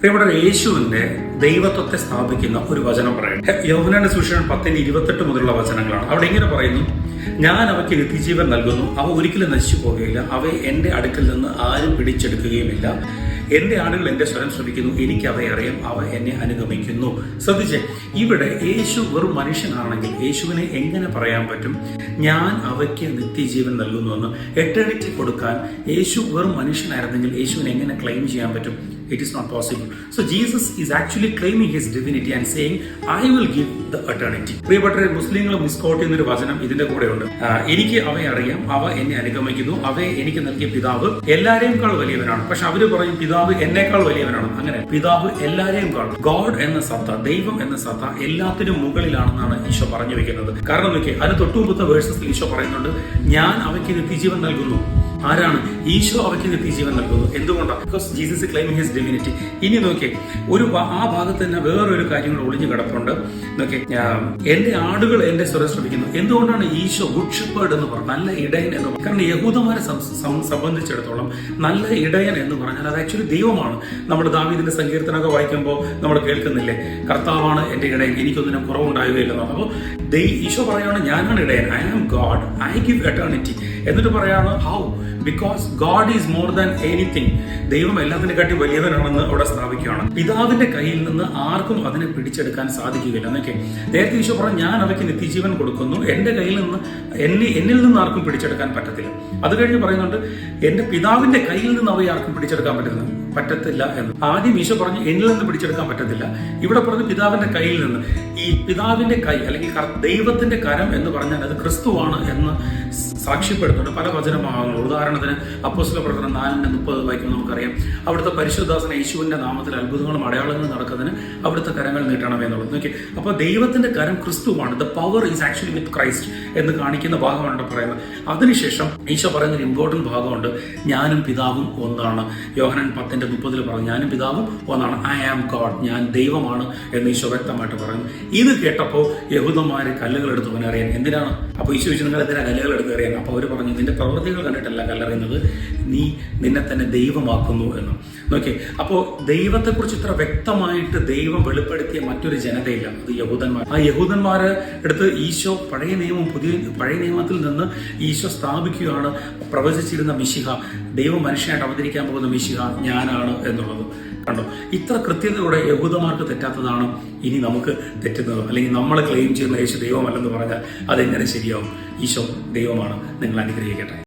പ്രിയപ്പെട്ട യേശുവിന്റെ ദൈവത്വത്തെ സ്ഥാപിക്കുന്ന ഒരു വചനം പറയട്ടെ യൗവനാന്റെ സുഷേഷൻ പത്തിന് ഇരുപത്തെട്ട് മുതലുള്ള വചനങ്ങളാണ്. അവിടെ ഇങ്ങനെ പറയുന്നു? ഞാൻ അവയ്ക്ക് നിത്യജീവൻ നൽകുന്നു അവ ഒരിക്കലും നശിച്ചു പോകുകയില്ല അവയെ എന്റെ അടുക്കൽ നിന്ന് ആരും പിടിച്ചെടുക്കുകയുമില്ല. എന്റെ ആളുകൾ എന്റെ സ്വരം ശ്രമിക്കുന്നു എനിക്ക് അവയെ അറിയാം അവ എന്നെ അനുഗമിക്കുന്നു. ശ്രദ്ധിച്ചേ ഇവിടെ യേശു വെറും മനുഷ്യനാണെങ്കിൽ യേശുവിനെ എങ്ങനെ പറയാൻ പറ്റും? ഞാൻ അവയ്ക്ക് നിത്യജീവൻ നൽകുന്നുവെന്ന് എറ്റേണിറ്റി കൊടുക്കാൻ യേശു വെറും മനുഷ്യനായിരുന്നെങ്കിൽ യേശുവിനെ എങ്ങനെ ക്ലെയിം ചെയ്യാൻ പറ്റും? It is not possible so Jesus is actually claiming his divinity and saying I will give the eternity പ്രിയപ്പെട്ട മുസ്ലിങ്ങൾ മിസ്കോട്ട് ചെയ്യുന്നൊരു വചനം ഇതിന്റെ കൂടെ ഉണ്ട്. എനിക്ക് അവയെ അറിയാം അവ എന്നെ അനുഗമിക്കുന്നു അവയെ എനിക്ക് നൽകിയ പിതാവ് എല്ലാരെയുംക്കാൾ വലിയവനാണ്. പക്ഷെ അവർ പറയും പിതാവ് എന്നേക്കാൾ വലിയവനാണ്. അങ്ങനെ പിതാവ് എല്ലാരെയും കാണും. ഗോഡ് എന്ന സത്ത ദൈവം എന്ന സത്ത എല്ലാത്തിനും മുകളിലാണെന്നാണ് ഈശോ പറഞ്ഞു വെക്കുന്നത്. കാരണം നോക്കിയേ അത് തൊട്ടുമുമ്പത്തെ വേഴ്സസിൽ ഈശോ പറയുന്നുണ്ട് ഞാൻ അവയ്ക്ക് നിത്യജീവൻ നൽകുന്നു. ആരാണ്? ഈശോ അവയ്ക്ക് നിത്യജീവൻ നൽകുന്നു. എന്തുകൊണ്ടാണ് because Jesus claiming his divinity ഇനി നോക്കിയേ ഒരു ആ ഭാഗത്ത് തന്നെ വേറൊരു കാര്യങ്ങൾ ഒളിഞ്ഞു കിടപ്പുണ്ട്. നോക്കിയേ എന്റെ ആടുകൾ എന്റെ സ്വരം ശ്രമിക്കുന്നു എന്തുകൊണ്ടാണ് ഈശോ ഗുഡ് ഷെപ്പേർഡ് എന്ന് പറഞ്ഞത് നല്ല ഇടയൻ എന്ന് പറഞ്ഞു കാരണം യഹൂദന്മാരെ സംബന്ധിച്ചിടത്തോളം നല്ല ഇടയൻ എന്ന് പറഞ്ഞാൽ അത് ആക്ച്വലി ദൈവമാണ്. നമ്മൾ ദാവീദിന്റെ സങ്കീർത്തനമൊക്കെ വായിക്കുമ്പോൾ നമ്മൾ കേൾക്കുന്നില്ലേ? കർത്താവാണ് എന്റെ ഇടയൻ എനിക്കൊന്നിനും കുറവുണ്ടാവുകയില്ലെന്ന് അപ്പോൾ ദൈ- ഈശോ പറയുകയാണ് ഞാനാണ് ഇടയൻ. I am God I give eternity എന്നിട്ട് പറയാണ് how because God is more than anything ദൈവം എല്ലാത്തിനെ കാട്ടി വലിയവനാണെന്ന് അവിടെ സ്ഥാപിക്കുകയാണ്. പിതാവിന്റെ കയ്യിൽ നിന്ന് ആർക്കും അതിനെ പിടിച്ചെടുക്കാൻ സാധിക്കുകയില്ല. എന്നൊക്കെ നേരത്തെ ഈശോ പറഞ്ഞു ഞാൻ അവയ്ക്ക് നിത്യജീവൻ കൊടുക്കുന്നു. എന്റെ കയ്യിൽ നിന്ന് എന്നെ എന്നിൽ നിന്ന് ആർക്കും പിടിച്ചെടുക്കാൻ പറ്റത്തില്ല. അത് കഴിഞ്ഞ് പറയുന്നുണ്ട് എന്റെ പിതാവിന്റെ കയ്യിൽ നിന്ന് അവയെ ആർക്കും പിടിച്ചെടുക്കാൻ പറ്റുന്നു പറ്റത്തില്ല എന്ന്. ആദ്യം ഈശോ പറഞ്ഞു എന്നിൽ നിന്ന് പിടിച്ചെടുക്കാൻ പറ്റത്തില്ല. ഇവിടെ പറഞ്ഞു പിതാവിന്റെ കയ്യിൽ നിന്ന്. ഈ പിതാവിന്റെ കൈ അല്ലെങ്കിൽ ദൈവത്തിന്റെ കരം എന്ന് പറഞ്ഞാൽ അത് ക്രിസ്തുവാണ് എന്ന് സാക്ഷ്യപ്പെടുന്നുണ്ട് പല വചനഭാഗങ്ങളും ഉദാഹരണത്തിന് അപ്പോസ്ല പ്രവർത്തനം നാലിന്റെ മുപ്പത് വായിക്കുമ്പോൾ നമുക്കറിയാം. അവിടുത്തെ പരിശുദ്ധാസന യേശുവിന്റെ നാമത്തിൽ അത്ഭുതങ്ങളും അടയാളങ്ങളും നടക്കുന്നതിന് അവിടുത്തെ കരങ്ങൾ നീട്ടണം എന്നുള്ളത്. നോക്കി അപ്പോൾ ദൈവത്തിന്റെ കരം ക്രിസ്തുവാണ്. The power is actually with Christ എന്ന് കാണിക്കുന്ന ഭാഗമാണ് പറയുന്നത്. അതിനുശേഷം ഈശോ പറയുന്ന ഒരു ഇമ്പോർട്ടന്റ് ഭാഗമുണ്ട്. ഞാനും പിതാവും ഒന്നാണ്. യോഹനൻ പത്തിന്റെ മുപ്പതിൽ പറഞ്ഞു ഞാനും പിതാവും ഒന്നാണ്. ഐ ആം ഗോഡ് ഞാൻ ദൈവമാണ് എന്ന് ഈശോ വ്യക്തമായിട്ട് പറയുന്നു. ഇത് കേട്ടപ്പോൾ യഹൂദന്മാർ കല്ലുകൾ എടുത്ത് അവനെ അറിയാൻ എന്തിനാണ്? അപ്പോൾ ഈശോ ചോദിച്ചു നിങ്ങൾ എന്തിനാ കല്ലുകൾ എടുത്ത് അറിയാൻ അപ്പോൾ അവർ പറഞ്ഞു നിന്റെ പ്രവൃത്തികൾ കണ്ടിട്ടല്ല കല്ലറിയുന്നത്. നീ നിന്നെ തന്നെ ദൈവമാക്കുന്നു എന്ന്. നോക്കേ അപ്പോൾ ദൈവത്തെക്കുറിച്ച് ഇത്ര വ്യക്തമായിട്ട് ദൈവം വെളിപ്പെടുത്തിയ മറ്റൊരു ജനതയില്ല അത് യഹൂദന്മാർ. ആ യഹൂദന്മാർ എടുത്ത് ഈശോ പഴയ നിയമം പുതിയ പഴയ നിയമത്തിൽ നിന്ന് ഈശോ സ്ഥാപിക്കുകയാണ് പ്രവചിച്ചിരുന്ന മിശിഹ. ദൈവം മനുഷ്യനായിട്ട് അവതരിക്കാൻ പോകുന്ന മിശിഹ ഞാനാണ് എന്നുള്ളത്. കണ്ടോ. ഇത്ര കൃത്യതയോടെ യഹൂദന്മാർക്ക് തെറ്റാത്തതാണ് ഇനി നമുക്ക് തെറ്റുന്നത്. അല്ലെങ്കിൽ നമ്മൾ ക്ലെയിം ചെയ്യുന്ന യേശു ദൈവമല്ലെന്ന് പറഞ്ഞാൽ അതെങ്ങനെ ശരിയാവും? ഈശോ ദൈവമാണ് നിങ്ങൾ അനുഗ്രഹിക്കട്ടെ.